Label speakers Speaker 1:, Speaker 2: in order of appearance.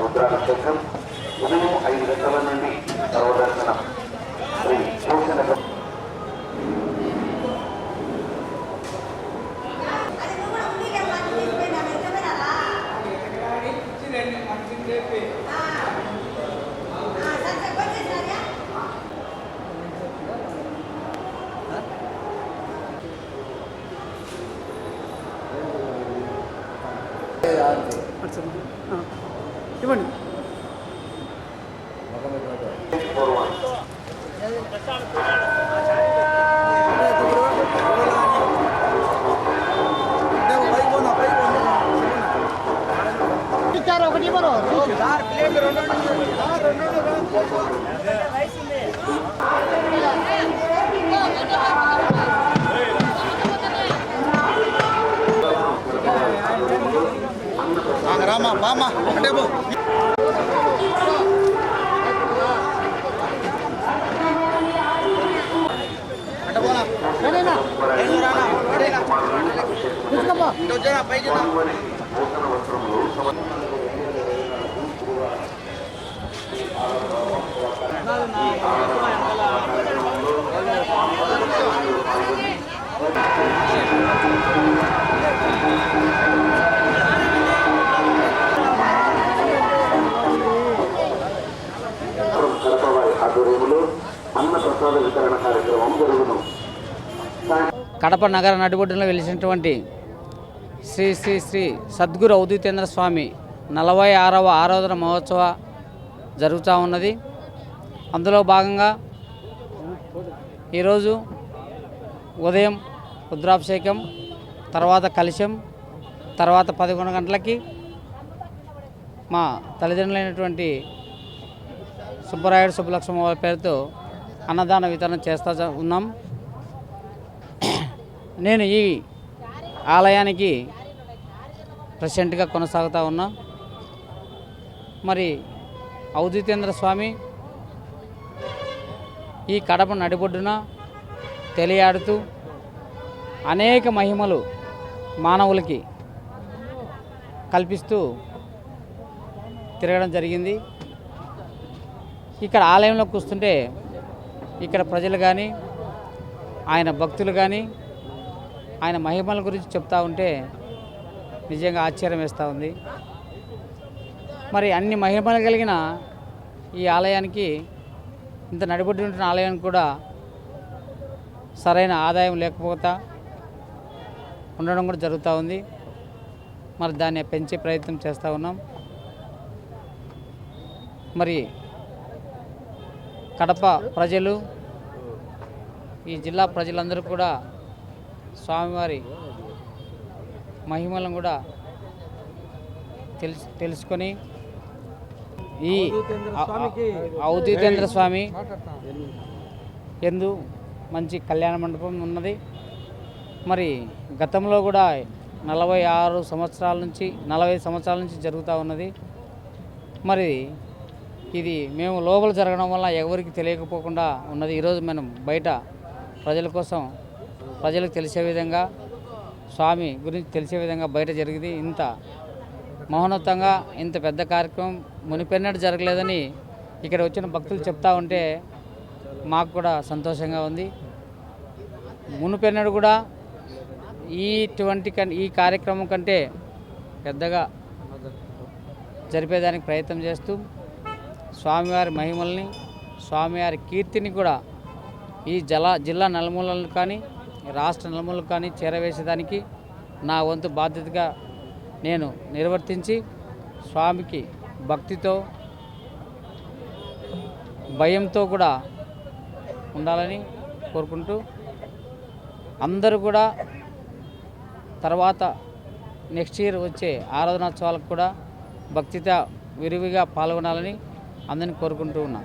Speaker 1: రుద్రాభిషేకం. ఉదయం ఐదు గంటల నుండి సర్వదర్శనం. శ్రీ పోషణ
Speaker 2: ఇవ్వండి. ఒకటి ఇవ్వరు.
Speaker 3: అంటే
Speaker 1: అన్న ప్రసాద వితరణ కార్యక్రమం జరుగును.
Speaker 4: కడప నగర నడిబొడ్డులో వెలిసినటువంటి శ్రీ శ్రీ శ్రీ సద్గురు అవధూతేంద్ర స్వామి నలభై ఆరవ ఆరాధన మహోత్సవ జరుగుతూ ఉన్నది. అందులో భాగంగా ఈరోజు ఉదయం రుద్రాభిషేకం తర్వాత కలశం తర్వాత పదకొండు గంటలకి మా తల్లిదండ్రులైనటువంటి సుబ్బరాయుడు సుబ్బలక్ష్మ వారి పేరుతో అన్నదాన వితరణ చేస్తా ఉన్నాం. నేను ఈ ఆలయానికి ప్రెసిడెంట్గా కొనసాగుతూ ఉన్నా. మరి ఔదితేంద్ర స్వామి ఈ కడప నడిబొడ్డున తెలియాడుతూ అనేక మహిమలు మానవులకి కల్పిస్తూ తిరగడం జరిగింది. ఇక్కడ ఆలయంలోకి కూస్తుంటే ఇక్కడ ప్రజలు కానీ ఆయన భక్తులు కానీ ఆయన మహిమల గురించి చెప్తా ఉంటే నిజంగా ఆశ్చర్యం వేస్తూ ఉంది. మరి అన్ని మహిమలు కలిగిన ఈ ఆలయానికి ఇంత నడిబొడ్డి ఉంటున్న ఆలయానికి కూడా సరైన ఆదాయం లేకపోతా ఉండడం కూడా జరుగుతూ ఉంది. మరి దాన్ని పెంచే ప్రయత్నం చేస్తూ ఉన్నాం. మరి కడప ప్రజలు ఈ జిల్లా ప్రజలందరూ కూడా స్వామివారి మహిమలను కూడా తెలుసు తెలుసుకొని ఈ అవధూతేంద్ర స్వామి ఎందు మంచి కళ్యాణ మండపం ఉన్నది. మరి గతంలో కూడా నలభై ఆరు సంవత్సరాల నుంచి నలభై సంవత్సరాల నుంచి జరుగుతూ ఉన్నది. మరి ఇది మేము లోపల జరగడం వల్ల ఎవరికి తెలియకపోకుండా ఉన్నది. ఈరోజు మనం బయట ప్రజల కోసం ప్రజలకు తెలిసే విధంగా స్వామి గురించి తెలిసే విధంగా బయట జరిగింది. ఇంత మహోన్నతంగా ఇంత పెద్ద కార్యక్రమం మునిపెన్నట్టు జరగలేదని ఇక్కడ వచ్చిన భక్తులు చెప్తా ఉంటే మాకు కూడా సంతోషంగా ఉంది. మునుపెన్నడు కూడా ఇటువంటి కన్ ఈ కార్యక్రమం కంటే పెద్దగా జరిపేదానికి ప్రయత్నం చేస్తూ స్వామివారి మహిమల్ని స్వామివారి కీర్తిని కూడా ఈ జల జిల్లా నలుమూలలకు కానీ రాష్ట్ర నలుమూలలు కానీ చేరవేసేదానికి నా వంతు బాధ్యతగా నేను నిర్వర్తించి స్వామికి భక్తితో భయంతో కూడా ఉండాలని కోరుకుంటూ అందరూ కూడా తర్వాత నెక్స్ట్ ఇయర్ వచ్చే ఆరాధనోత్సవాలకు కూడా భక్తితో విరివిగా పాల్గొనాలని అందరిని కోరుకుంటూ ఉన్నా.